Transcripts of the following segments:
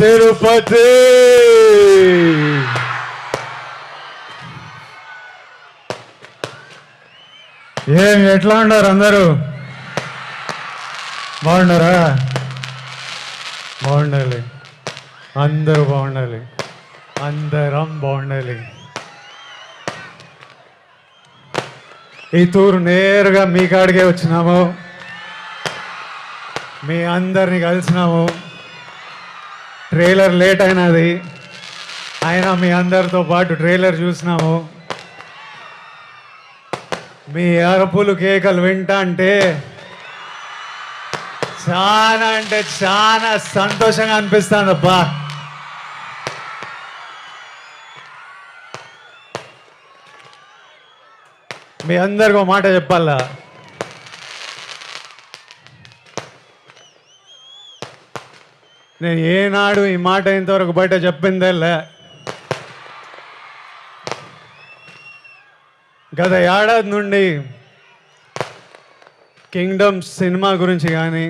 తిరుపతి. ఏం ఎట్లా ఉన్నారు అందరూ? బాగున్నారా? బాగుండాలి. అందరూ బాగుండాలి. అందరం బాగుండాలి. ఈ తూరు నేరుగా మీ కాడికే వచ్చినాము. మీ అందరిని కలిసినాము. ట్రైలర్ లేట్ అయినది. అయినా మీ అందరితో పాటు ట్రైలర్ చూసినాము. మీ అరుపులు కేకలు వింటా అంటే చాలా అంటే చాలా సంతోషంగా అనిపిస్తుంది అబ్బా. మీ అందరికి మాట చెప్పాలా? నేను ఏనాడు ఈ మాట ఇంతవరకు బయట చెప్పిందేలే. గత ఏడాది నుండి కింగ్డమ్ సినిమా గురించి కానీ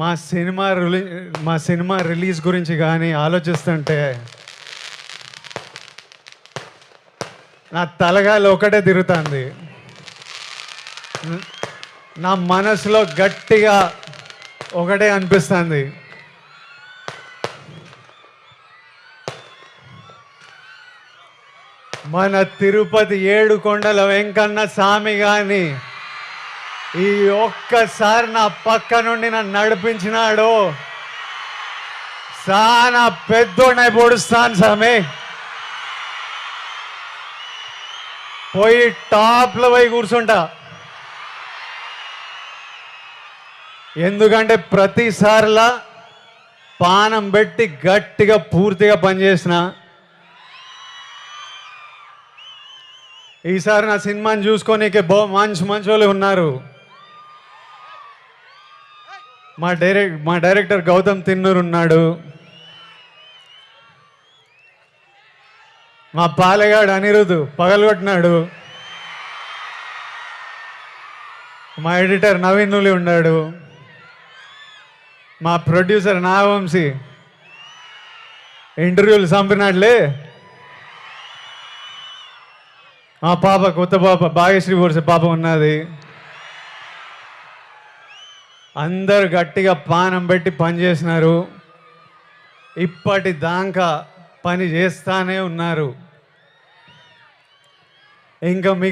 మా సినిమా రిలీ మా సినిమా రిలీజ్ గురించి కానీ ఆలోచిస్తుంటే నా తలగాలి ఒకటే తిరుగుతుంది. నా మనసులో గట్టిగా ఒకటే అనిపిస్తుంది. మన తిరుపతి ఏడు కొండల వెంకన్న స్వామి గాని ఈ ఒక్కసారి నా పక్క నుండి నన్ను నడిపించినాడు. చాలా పెద్దోడై పొడుస్తాను స్వామి. పోయి టాప్లో పోయి కూర్చుంటా. ఎందుకంటే ప్రతిసారిలా పానం పెట్టి గట్టిగా పూర్తిగా పనిచేసిన ఈసారి నా సినిమాని చూసుకోనీకే బో మంచి మంచి వాళ్ళు ఉన్నారు. మా డైరెక్ట్ మా డైరెక్టర్ గౌతమ్ తిన్నూరు ఉన్నాడు. మా పాలెగాడు అనిరుద్ధు పగలగొట్టినాడు మా ఎడిటర్ నవీన్ నులి ఉన్నాడు. మా ప్రొడ్యూసర్ నాగవంశీ. ఇంటర్వ్యూలు చంపినాడులే. మా పాప కొత్త పాప భాగ్యశ్రీ వర్ష పాప ఉన్నది. అందరు గట్టిగా పానం పెట్టి పని చేసినారు. ఇప్పటి దాకా పని చేస్తానే ఉన్నారు. ఇంకా మీ